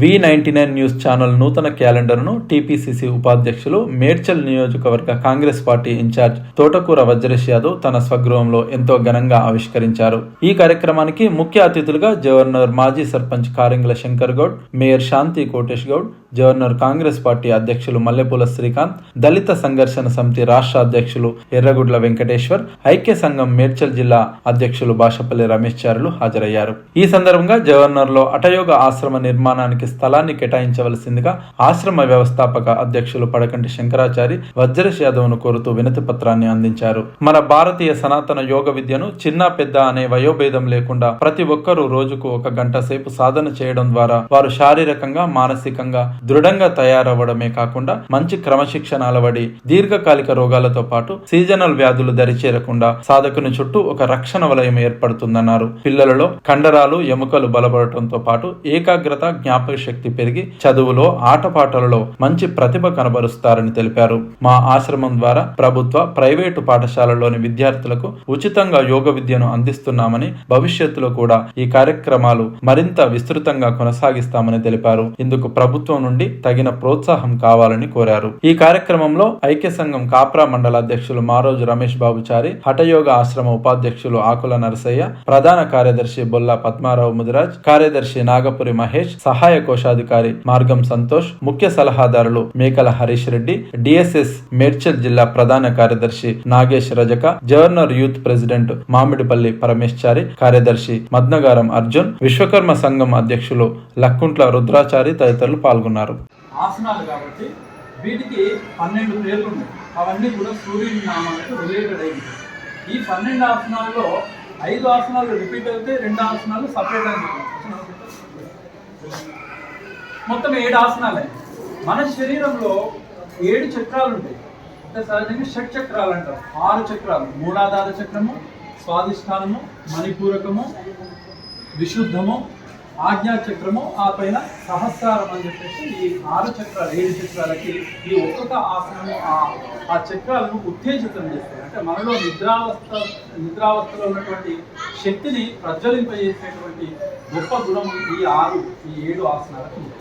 V ninety nine news channel నూతన క్యాలెండర్ను TPCC ఉపాధ్యక్షులు మేడ్చల్ నియోజకవర్గ కాంగ్రెస్ పార్టీ ఇన్ఛార్జ్ తోటకూర వజ్రేష్ యాదవ్ తన స్వగృహంలో ఎంతో ఘనంగా ఆవిష్కరించారు. ఈ కార్యక్రమానికి ముఖ్య అతిథులుగా గవర్నర్ మాజీ sarpanch Karingla Shankar Goud mayor Shanti Kotesh Goud governor Congress party అధ్యక్షులు మల్లెపూల శ్రీకాంత్ దళిత సంఘర్షణ సమితి రాష్ట్ర అధ్యక్షులు ఎర్రగుడ్ల వెంకటేశ్వర్ ఐక్య సంఘం మేడ్చల్ జిల్లా అధ్యక్షులు బాషపల్లి రమేష్ చారులు హాజరయ్యారు. ఈ సందర్భంగా గవర్నర్లో అటయోగ ఆశ్రమ నిర్మాణానికి స్థలాన్ని కేటాయించవలసిందిగా ఆశ్రమ వ్యవస్థాపక అధ్యక్షులు పడకంటి శంకరాచారి వజ్రశ్ యాదవ్ను కోరుతూ వినతి పత్రాన్ని అందించారు. మన భారతీయ సనాతన యోగ విద్యను చిన్న పెద్ద అనే వయోభేదం లేకుండా ప్రతి ఒక్కరూ రోజుకు ఒక గంట సేపు సాధన చేయడం ద్వారా వారు శారీరకంగా మానసికంగా దృఢంగా తయారవ్వడమే కాకుండా మంచి క్రమశిక్షణ అలవడి దీర్ఘకాలిక రోగాలతో పాటు సీజనల్ వ్యాధులు దరిచేరకుండా సాధకుని చుట్టూ ఒక రక్షణ వలయం ఏర్పడుతుందన్నారు. పిల్లలలో కండరాలు ఎముకలు బలపడటంతో పాటు ఏకాగ్రత జ్ఞాపక శక్తి పెరిగి చదువులో ఆటపాటలలో మంచి ప్రతిభ కనబరుస్తారని తెలిపారు. మా ఆశ్రమం ద్వారా ప్రభుత్వ ప్రైవేటు పాఠశాలలోని విద్యార్థులకు ఉచితంగా యోగ విద్యను అందిస్తున్నామని భవిష్యత్తులో కూడా ఈ కార్యక్రమాలు మరింత విస్తృతంగా కొనసాగిస్తామని తెలిపారు. ఇందుకు ప్రభుత్వం నుండి తగిన ప్రోత్సాహం కావాలని కోరారు. ఈ కార్యక్రమంలో ఐక్య సంఘం కాప్రా మండల అధ్యక్షులు మారోజు రమేష్ బాబుచారి హఠయోగ ఆశ్రమ ఉపాధ్యక్షులు ఆకుల నరసయ్య ప్రధాన కార్యదర్శి బొల్లా పద్మారావు ముదిరాజ్ కార్యదర్శి నాగపురి మహేష్ సహాయ కోశాధికారి మార్గం సంతోష్ ముఖ్య సలహాదారులు మేకల హరీష్ రెడ్డి డిఎస్ఎస్ మేడ్చల్ జిల్లా ప్రధాన కార్యదర్శి నాగేష్ రజక జవర్నర్ యూత్ ప్రెసిడెంట్ మామిడిపల్లి పరమేశ్చారి కార్యదర్శి మద్నగారం అర్జున్ విశ్వకర్మ సంఘం అధ్యక్షులు లక్కుంట్ల రుద్రాచారి తదితరులు పాల్గొన్నారు. ఆసనాలు కాబట్టి వీటికి పన్నెండు పేర్లు ఉన్నాయి. అవన్నీ కూడా సూర్యుని నామాలకు రిలేటెడ్ అయింది ఈ పన్నెండు ఆసనాల్లో ఐదు ఆసనాలు రిపీట్ అయితే రెండు ఆసనాలు సపరేట్ అని మొత్తం ఏడు ఆసనాలే. మన శరీరంలో ఏడు చక్రాలు ఉంటాయి అంటే సహజంగా షట్ చక్రాలు అంటారు. ఆరు చక్రాలు. మూలాధార చక్రము స్వాధిష్టానము మణిపూరకము విశుద్ధము ఆజ్ఞా చక్రము ఆ పైన సహస్రారం అని చెప్పేసి ఈ ఆరు చక్రాలు ఏడు చక్రాలకి ఈ ఒక్కొక్క ఆసనము ఆ ఆ చక్రాలను ఉత్తేజితం చేస్తాయి. అంటే మనలో నిద్రావస్థ నిద్రావస్థలో ఉన్నటువంటి శక్తిని ప్రజ్వలింపజేసేటువంటి గొప్ప గుణం ఈ ఆరు ఈ ఏడు ఆసనాలకు